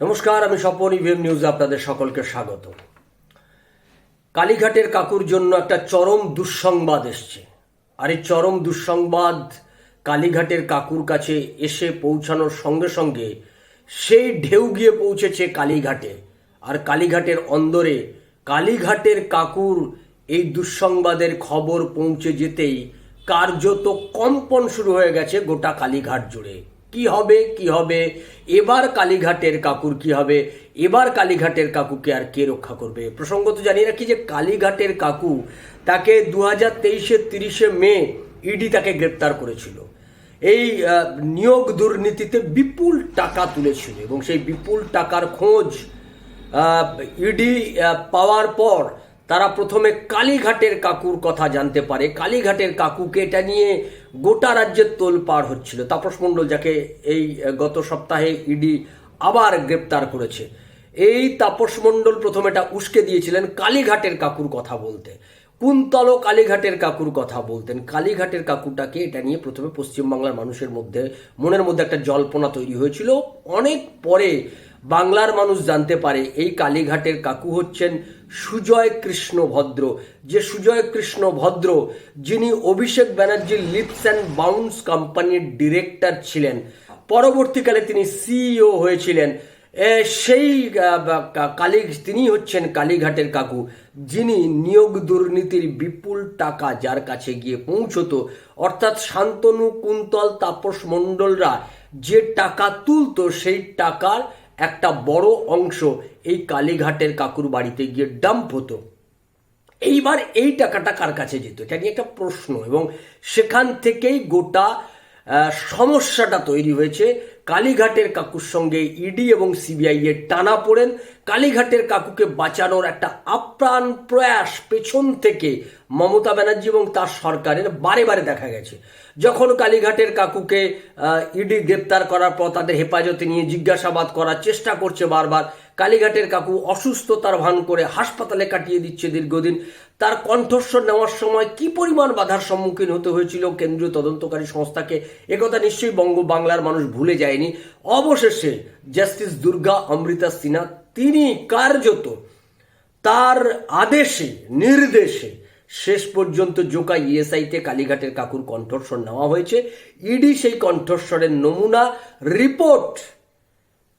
নমস্কার, আমি স্বপন ইভিএম নিউজে আপনাদের সকলকে স্বাগত। কালীঘাটের কাকুর জন্য একটা চরম দুঃসংবাদ এসছে। আর এই চরম দুঃসংবাদ কালীঘাটের কাকুর কাছে এসে পৌঁছানোর সঙ্গে সঙ্গে সেই ঢেউ গিয়ে পৌঁছেছে কালীঘাটে। আর কালীঘাটের অন্দরে কালীঘাটের কাকুর এই দুঃসংবাদের খবর পৌঁছে যেতেই কার্যত কম্পন শুরু হয়ে গেছে গোটা কালীঘাট জুড়ে। কি হবে কি হবে? এবার কালীঘাটের কাকুর কি হবে? এবার কালীঘাটের কাকুকে আর কে রক্ষা করবে? প্রসঙ্গত জানি রাখি যে কালীঘাটের কাকু তাকে দু হাজার তেইশে তিরিশে মে ইডি তাকে গ্রেপ্তার করেছিল। এই নিয়োগ দুর্নীতিতে বিপুল টাকা তুলেছিল এবং সেই বিপুল টাকার খোঁজ ইডি পাওয়ার পর তারা প্রথমে কালীঘাটের কাকুর কথা জানতে পারে। কালীঘাটের কাকুকে এটা নিয়ে গোটা রাজ্যের তোল পার হচ্ছিল। তাপস মণ্ডল যাকে এই গত সপ্তাহে ইডি আবার গ্রেপ্তার করেছে। এই তাপস মণ্ডল প্রথমে এটা উস্কে দিয়েছিলেন কালীঘাটের কাকুর কথা বলতে। কুন্তল কালীঘাটের কাকুর কথা বলতেন। কালীঘাটের কাকুটাকে এটা নিয়ে প্রথমে পশ্চিমবাংলার মানুষের মধ্যে, মনের মধ্যে একটা জল্পনা তৈরি হয়েছিল। অনেক পরে বাংলার মানুষ জানতে পারে, এই কালীঘাটের কাকু হচ্ছেন সুজয় কৃষ্ণ ভদ্র। যে সুজয় কৃষ্ণ ভদ্র, যিনি অভিষেক ব্যানার্জির লিপস অ্যান্ড বাউন্স কোম্পানির ডিরেক্টর ছিলেন। পরবর্তীকালে তিনি সিইও হয়েছিলেন। সেই কালী, তিনি হচ্ছেন কালীঘাটের কাকু, যিনি নিয়োগ দুর্নীতির বিপুল টাকা যার কাছে গিয়ে পৌঁছতো। অর্থাৎ শান্তনু কুন্তল তাপস মণ্ডলরা যে টাকা তুলতো, সেই টাকার একটা বড় অংশ এই কালীঘাটের কাকুর বাড়িতে গিয়ে ডাম্প হতো। এইবার এই টাকাটা কার কাছে যেত? এটা নিয়ে একটা প্রশ্ন এবং সেখান থেকেই গোটা সমস্যাটা তৈরি হয়েছে। কালীঘাটের কাকুর সঙ্গে ইডি এবং সিবিআই এর টানা পড়েন। কালীঘাটের কাকুকে বাঁচানোর একটা আপ্রাণ প্রয়াস পেছন থেকে মমতা ব্যানার্জি এবং তার সরকারের বারে বারে দেখা গেছে। যখন কালীঘাটের কাকুকে ইডি গ্রেপ্তার করার পর তাদের হেফাজতে নিয়ে জিজ্ঞাসাবাদ করার চেষ্টা করছে বারবার কালীঘাটের কাকু অসুস্থতার ভান করে হাসপাতালে কাটিয়ে দিচ্ছে দীর্ঘদিন। তার কণ্ঠস্বর নেওয়ার সময় কি পরিমাণ বাধার সম্মুখীন হতে হয়েছিল কেন্দ্রীয় তদন্তকারী সংস্থাকে একথা নিশ্চয়ই বঙ্গ বাংলার মানুষ ভুলে যায়নি। অবশেষে জাস্টিস দুর্গা অমৃতা সিনহা, তিনি কার্যত তার আদেশে, নির্দেশে শেষ পর্যন্ত জোকা ইএসআইতে কালীঘাটের কাকুর কণ্ঠস্বর নেওয়া হয়েছে। ইডি সেই কণ্ঠস্বরের নমুনা, রিপোর্ট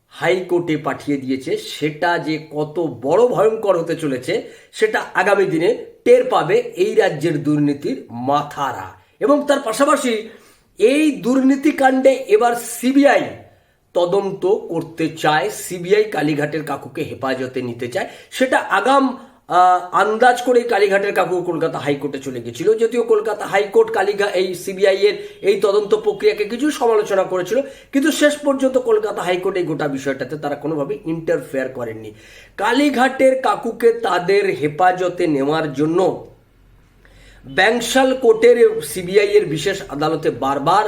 হাইকোর্টে পাঠিয়ে দিয়েছে, সেটা যে কত বড় ভয়ঙ্কর হতে চলেছে, সেটা আগামী দিনে টের পাবে এই রাজ্যের দুর্নীতির মাথারা। এবং তার পাশাপাশি এই দুর্নীতিকাণ্ডে এবার সিবিআই তদন্ত করতে চায়, সিবিআই কালীঘাটের কাকুকে হেফাজতে নিতে চায়। সেটা আগাম আন্দাজ করে কালীঘাটের কাকু কলকাতা হাইকোর্টে চলে গেছিল, যদিও কলকাতা হাইকোর্ট কালীঘা এই সিবিআই এর এই তদন্ত প্রক্রিয়াকে কিছু সমালোচনা করেছিল, কিন্তু শেষ পর্যন্ত কলকাতা হাইকোর্ট এই গোটা বিষয়টাতে তারা কোনোভাবে ইন্টারফেয়ার করেননি। কালীঘাটের কাকুকে তাদের হেফাজতে নেওয়ার জন্য ব্যাংশাল কোর্টের সিবিআই এর বিশেষ আদালতে বারবার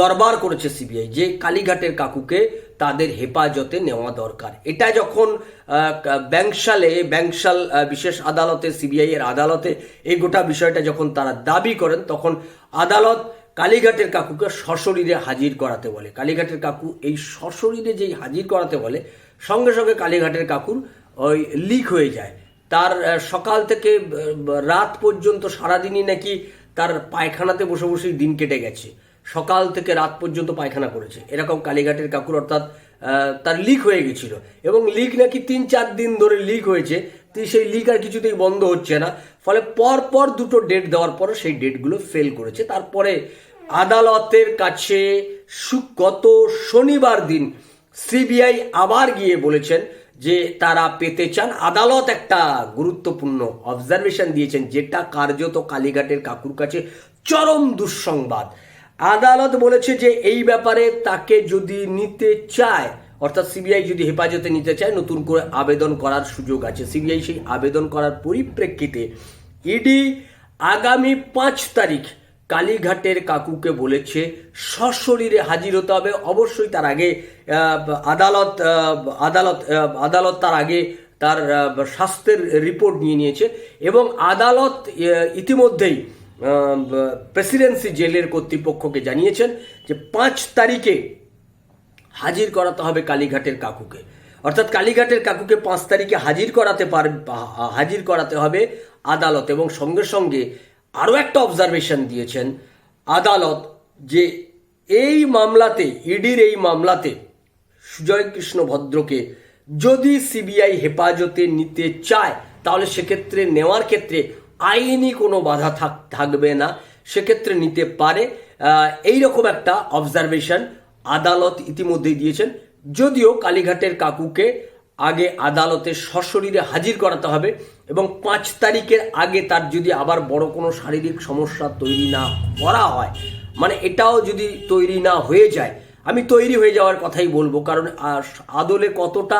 দরবার করেছে সিবিআই যে কালীঘাটের কাকুকে তাদের হেফাজতে নেওয়া দরকার। এটা যখন ব্যাংশালে ব্যাংশাল বিশেষ আদালতে সিবিআই এর আদালতে এই গোটা বিষয়টা যখন তারা দাবি করেন, তখন আদালত কালীঘাটের কাকুকে সশরীরে হাজির করাতে বলে। কালীঘাটের কাকু এই সশরীরে যেই হাজির করাতে বলে, সঙ্গে সঙ্গে কালীঘাটের কাকুর ওই লিক হয়ে যায়। তার সকাল থেকে রাত পর্যন্ত সারাদিনই নাকি তার পায়খানাতে বসে বসেই দিন কেটে গেছে। সকাল থেকে রাত পর্যন্ত পায়খানা করেছে। এরকম কালীঘাটের কাকুর অর্থাৎ তার লিক হয়ে গেছিল। এবং লিক নাকি তিন চার দিন ধরে লিক হয়েছে। সেই লিক আর কিছুতেই বন্ধ হচ্ছে না। ফলে পর পর দুটো ডেট দেওয়ার পর সেই ডেটগুলো ফেল করেছে। তারপরে আদালতের কাছে গত শনিবার দিন সিবিআই আবার গিয়ে বলেছেন যে তারা পেতে চান। আদালত একটা গুরুত্বপূর্ণ অবজারভেশন দিয়েছেন, যেটা কার্যত কালীঘাটের কাকুর কাছে চরম দুঃসংবাদ। আদালত বলেছে যে এই ব্যাপারে তাকে যদি নিতে চায়, অর্থাৎ সিবিআই যদি হেফাজতে নিতে চায়, নতুন করে আবেদন করার সুযোগ আছে। সিবিআই সেই আবেদন করার পরিপ্রেক্ষিতে ইডি আগামী পাঁচ তারিখ কালীঘাটের কাকুকে বলেছে, সশরীরে হাজির হতে হবে। অবশ্যই তার আগে আদালত আদালত আদালত তার আগে তার স্বাস্থ্যের রিপোর্ট নিয়ে নিয়েছে। এবং আদালত ইতিমধ্যেই প্রেসিডেন্সি জেলের কর্তৃপক্ষকে জানিয়েছেন যে পাঁচ তারিখে হাজির করাতে হবে কালীঘাটের কাকুকে। অর্থাৎ কালীঘাটের কাকুকে পাঁচ তারিখে হাজির করাতে পার হাজির করাতে হবে আদালত এবং সঙ্গে সঙ্গে আরও একটা অবজারভেশন দিয়েছেন আদালত যে এই মামলাতে, ইডির এই মামলাতে সুজয় কৃষ্ণ ভদ্রকে যদি সিবিআই হেফাজতে নিতে চায়, তাহলে সেক্ষেত্রে নেওয়ার ক্ষেত্রে আইনি কোনো বাধা থাক, থাকবে না। সেক্ষেত্রে নিতে পারে। এই রকম একটা অবজারভেশন আদালত ইতিমধ্যেই দিয়েছেন। যদিও কালীঘাটের কাকুকে আগে আদালতে সশরীরে হাজির করাতে হবে এবং পাঁচ তারিখের আগে তার যদি আবার বড় কোনো শারীরিক সমস্যা তৈরি না করা হয় মানে এটাও যদি তৈরি না হয়ে যায়, আমি তৈরি হয়ে যাওয়ার কথাই বলব। কারণ আদলে কতটা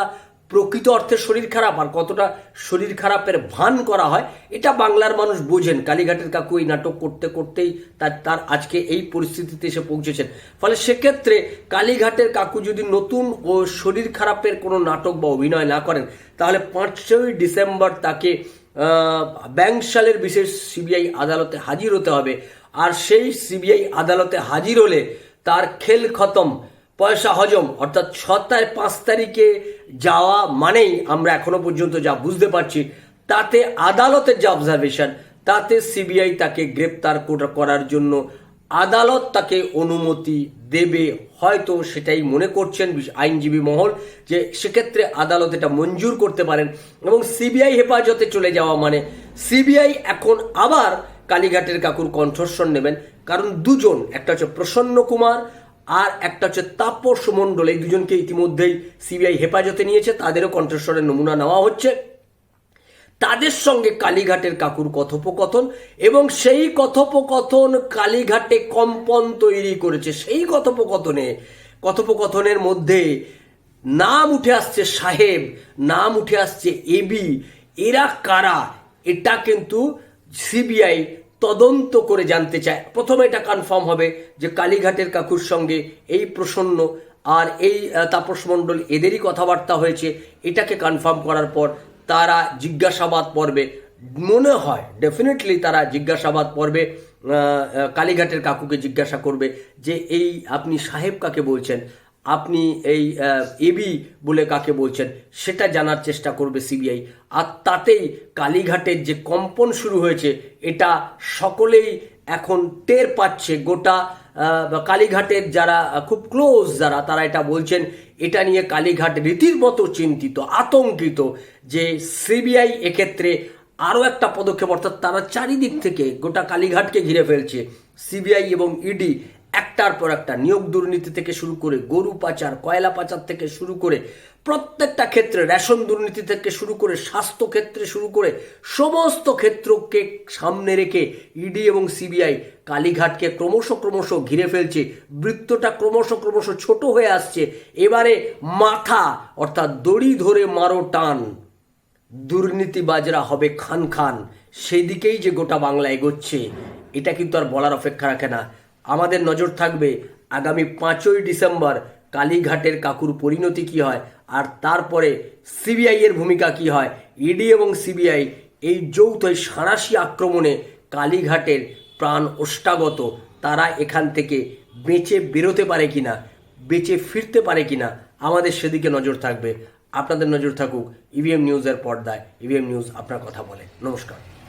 প্রকৃত অর্থে শরীর খারাপ আর কতটা শরীর খারাপের ভান করা হয় এটা বাংলার মানুষ বোঝেন। কালীঘাটের কাকু এই নাটক করতে করতেই তার তার আজকে এই পরিস্থিতিতে এসে পৌঁছেছেন। ফলে সেক্ষেত্রে কালীঘাটের কাকু যদি নতুন ও শরীর খারাপের কোনো নাটক বা অভিনয় না করেন তাহলে পাঁচই ডিসেম্বর তাকে আহ, ব্যাংকশালের বিশেষ সিবিআই আদালতে হাজির হতে হবে। আর সেই সিবিআই আদালতে হাজির হলে তার খেল খতম। পয়সা হজম, অর্থাৎ ছ পাঁচ তারিখে যাওয়া মানেই আমরা এখনও পর্যন্ত যা বুঝতে পারছি, তাতে আদালতের যে অবজারভেশন তাতে সিবিআই তাকে গ্রেপ্তার করার জন্য আদালত তাকে অনুমতি দেবে। হয়তো সেটাই মনে করছেন আইনজীবী মহল যে সেক্ষেত্রে আদালত এটা মঞ্জুর করতে পারেন এবং সিবিআই হেফাজতে চলে যাওয়া মানে সিবিআই এখন আবার কালীঘাটের কাকুর কণ্ঠস্বর নেবেন, কারণ দুজন, একটা হচ্ছে প্রসন্ন কুমার আর একটা হচ্ছে তাপস মণ্ডল, এই দুজনকে ইতিমধ্যেই সিবিআই হেফাজতে নিয়েছে, তাদেরও কণ্ঠস্বরের নমুনা নেওয়া হচ্ছে। তাদের সঙ্গে কালীঘাটের কাকুর কথোপকথন এবং সেই কথোপকথন কালীঘাটে কম্পন তৈরি করেছে। সেই কথোপকথনে, কথোপকথনের মধ্যে নাম উঠে আসছে সাহেব, নাম উঠে আসছে এবি এরা কারা? এটা কিন্তু সিবিআই তদন্ত করে জানতে চায়। প্রথমে এটা কনফার্ম হবে যে কালীঘাটের কাকুর সঙ্গে এই প্রসন্ন আর এই তাপস মণ্ডল এদেরই কথাবার্তা হয়েছে এটাকে কনফার্ম করার পর তারা জিজ্ঞাসাবাদ পর্বে মনে হয় ডেফিনেটলি তারা জিজ্ঞাসাবাদ আহ, কালীঘাটের কাকুকে জিজ্ঞাসা করবে যে এই আপনি সাহেব কাকে বলছেন? আপনি এই এবি বলে কাকে বলছেন, সেটা জানার চেষ্টা করবে সিবিআই আর তাতেই কালীঘাটের যে কম্পন শুরু হয়েছে, এটা সকলেই এখন টের পাচ্ছে। গোটা কালীঘাটের যারা, খুব ক্লোজ যারা, তারা এটা বলছেন, এটা নিয়ে কালীঘাট রীতির মতো চিন্তিত, আতঙ্কিত যে সিবিআই এক্ষেত্রে আরও একটা পদক্ষেপ, অর্থাৎ তারা চারিদিক থেকে গোটা কালীঘাটকে ঘিরে ফেলছে। সিবিআই এবং ইডি একটার পর একটা নিয়োগ দুর্নীতি থেকে শুরু করে গরু পাচার, কয়লা পাচার থেকে শুরু করে প্রত্যেকটা ক্ষেত্রে, রেশন দুর্নীতি থেকে শুরু করে, স্বাস্থ্য ক্ষেত্রে শুরু করে সমস্ত ক্ষেত্রকে সামনে রেখে ইডি এবং সিবিআই কালীঘাটকে ক্রমশ ক্রমশ ঘিরে ফেলছে। বৃত্তটা ক্রমশ ক্রমশ ছোট হয়ে আসছে। এবারে মাথা, অর্থাৎ দড়ি ধরে মারো টান। দুর্নীতিবাজরা হবে খান খান। সেই দিকেই যে গোটা বাংলা এগোচ্ছে, এটা কিন্তু আর বলার অপেক্ষা রাখে না। আমাদের নজর থাকবে আগামী পাঁচই ডিসেম্বর কালীঘাটের কাকুর পরিণতি কি হয় আর তারপরে সিবিআইয়ের ভূমিকা কি হয়? ইডি এবং সিবিআই এই যৌথ সাঁড়াশি আক্রমণে কালীঘাটের প্রাণ ওষ্ঠাগত তারা এখান থেকে বেঁচে বেরোতে পারে কিনা, বেঁচে ফিরতে পারে কিনা, আমাদের সেদিকে নজর থাকবে। আপনাদের নজর থাকুক ইভিএম নিউজের পর্দায়। ইভিএম নিউজ আপনার কথা বলে। নমস্কার।